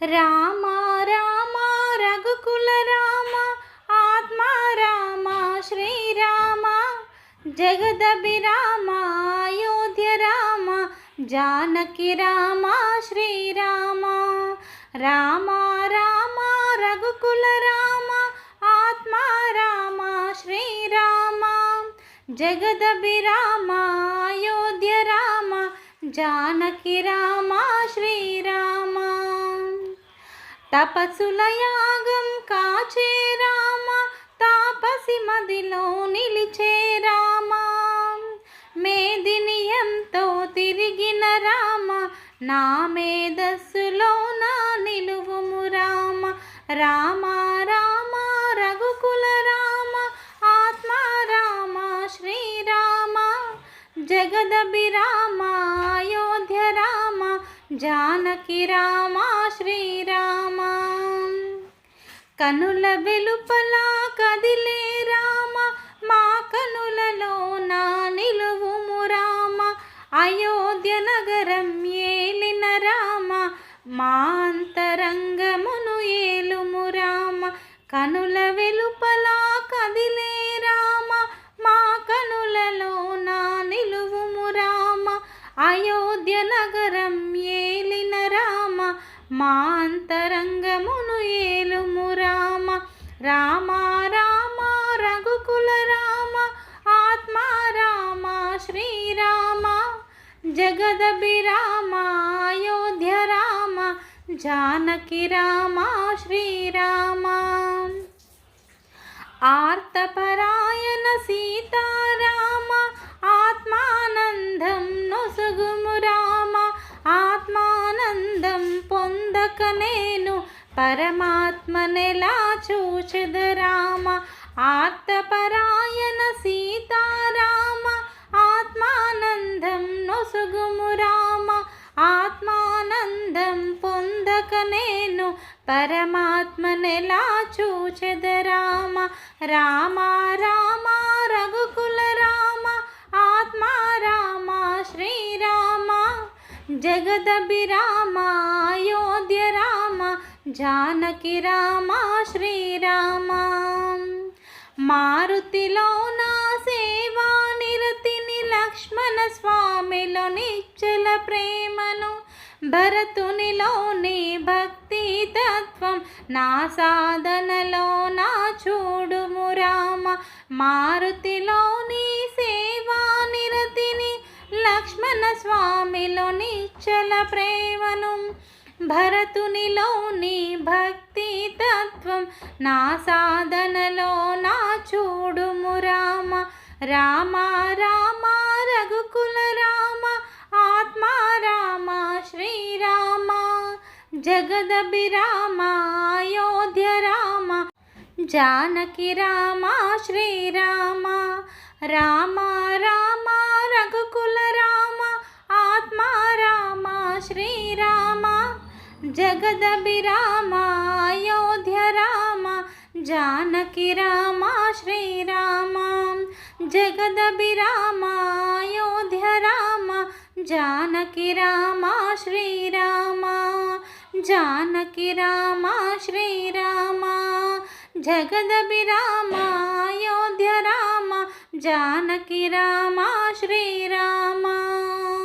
రామ రామ రఘుకుల రామ ఆత్మ రామ శ్రీరామ జగదభిరామ అయోధ్య రామ జానకి రామ శ్రీరామ రామ రామ రఘుకుల రామ ఆత్మ రామ శ్రీరామ జగదభిరామ అయోధ్య రామ జానకి రామ శ్రీరామ తపస్సుల యాగం కాచే రామ తాపసి మదిలో నిలిచే రామ. మేదిని ఎంతో తిరిగిన రామ నా మేధస్సులో నా నిలువుము రామ. రామ రామ రఘుకుల రామ ఆత్మ రామ శ్రీరామ జగదబి జానకి రామ శ్రీరామ. కనుల వెలుపల కదిలే రామ మా కనులలో నా నిలువుము రామ. అయోధ్య నగరం ఏలిన రామ మా అంతరంగమును ఏలుము రామ. కనుల మా అంతరంగమును ఏలుము రామ. రామ రామ రఘుకుల రామ ఆత్మ రామ శ్రీరామ. జగదభిరామ అయోధ్య రామ జానకి రామ శ్రీరామ. ఆర్తపరాయణ సీతా పొందక నేను పరమాత్మనెలా చూచెద రామ. ఆర్తపరాయణ సీతారామ ఆత్మానందం నొసుగుము రామ. ఆత్మానందం పొందక నేను పరమాత్మనెలా చూచెద రామ. రామ జగదభిరామ అయోధ్య రామ జానకి రామ శ్రీరామ. మారుతిలో నా సేవా నిరతిని లక్ష్మణ స్వామిలో నిశ్చల ప్రేమను భరతునిలోని భక్తి తత్వం నా సాధనలో నా చూడుము రామ. మారుతిలోని సేవా నిరతిని లక్ష్మణ స్వామిలో అచల ప్రేమను భరతునిలోని భక్తి తత్వం నా సాధనలో నా చూడుము రామ. రామ రామ రఘుకుల రామ ఆత్మ రామ శ్రీరామ జగదభిరామ అయోధ్య రామ. జానకి రామ శ్రీరామ రామ రామ రఘుకుల రామ. జగదభిరామ అయోధ్య రామ జానకి రామ శ్రీరామ జగదభిరామ అయోధ్య రామ జానకి రామ శ్రీరామ జానకి రామ శ్రీరామ జగదభిరామ అయోధ్య రామ జానకి రామ శ్రీరామ